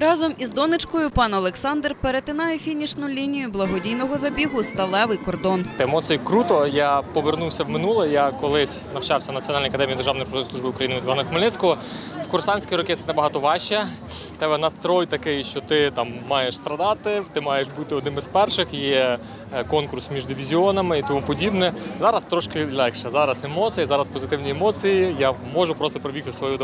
Разом із донечкою пан Олександр перетинає фінішну лінію благодійного забігу Сталевий кордон. Емоції круто. Я повернувся в минуле. Я колись навчався в Національній академії Державної служби України від Івана Хмельницького. В курсантські роки це набагато важче. Тебе настрой такий, що ти там маєш страдати, ти маєш бути одним із перших. Є е, конкурс між дивізіонами і тому подібне. Зараз трошки легше. Зараз емоції, зараз позитивні емоції. Я можу просто пробігти своє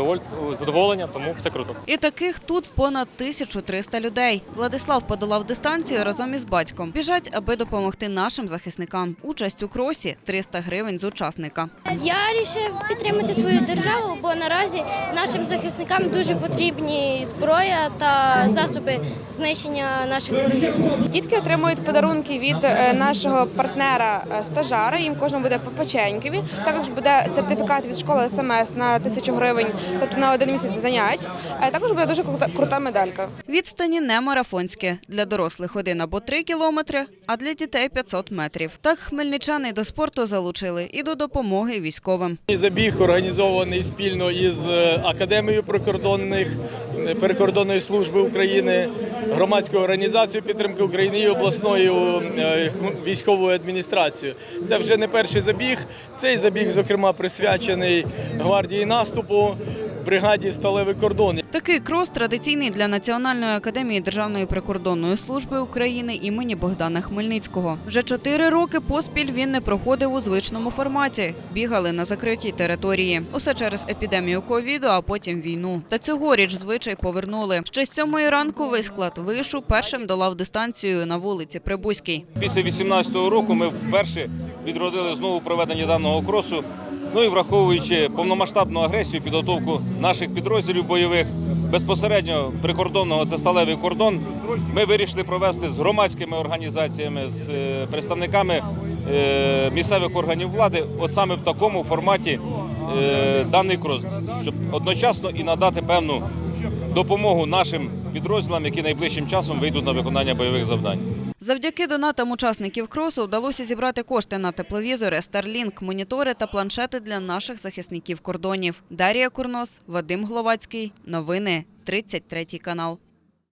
задоволення, тому все круто. І таких тут понад 1300 людей. Владислав подолав дистанцію разом із батьком. Біжать, аби допомогти нашим захисникам. Участь у кросі 300 гривень з учасника. Я вирішив підтримати свою державу, бо наразі нашим захисникам дуже потрібні зброя та засоби знищення наших ворогів. Дітки отримують подарунки від е, нашого партнера е, стажара. Їм кожному буде по печенькові. Також буде сертифікат від школи СМС на тисячу гривень, тобто на один місяць занять. Е, Також буде дуже крута, крута медалька. Відстані не марафонські. Для дорослих один або 3 кілометри, а для дітей 500 метрів. Так хмельничани до спорту залучили і до допомоги військовим. Забіг організований спільно із е, Академією прикордонних е, прикордонної служби України, громадською організацією підтримки України і обласною е, військовою адміністрацією. Це вже не перший забіг. Цей забіг, зокрема, присвячений гвардії наступу, бригаді Сталевий кордон. Такий крос традиційний для Національної академії Державної прикордонної служби України імені Богдана Хмельницького. Вже чотири роки поспіль він не проходив у звичному форматі. Бігали на закритій території. Усе через епідемію ковіду, а потім війну. Та цьогоріч звичай повернули. Ще з сьомої ранку весь склад вишу першим долав дистанцію на вулиці Прибузькій. Після 18-го року ми вперше відродили знову проведення даного кросу. Ну і враховуючи повномасштабну агресію, підготовку наших підрозділів бойових, безпосередньо прикордонного це сталевий кордон. Ми вирішили провести з громадськими організаціями, з е, представниками е, місцевих органів влади, от саме в такому форматі е, даний крос, щоб одночасно і надати певну допомогу нашим підрозділам, які найближчим часом вийдуть на виконання бойових завдань. Завдяки донатам учасників кросу вдалося зібрати кошти на тепловізори, Starlink, монітори та планшети для наших захисників кордонів. Дарія Курнос, Вадим Гловацький. Новини 33 канал.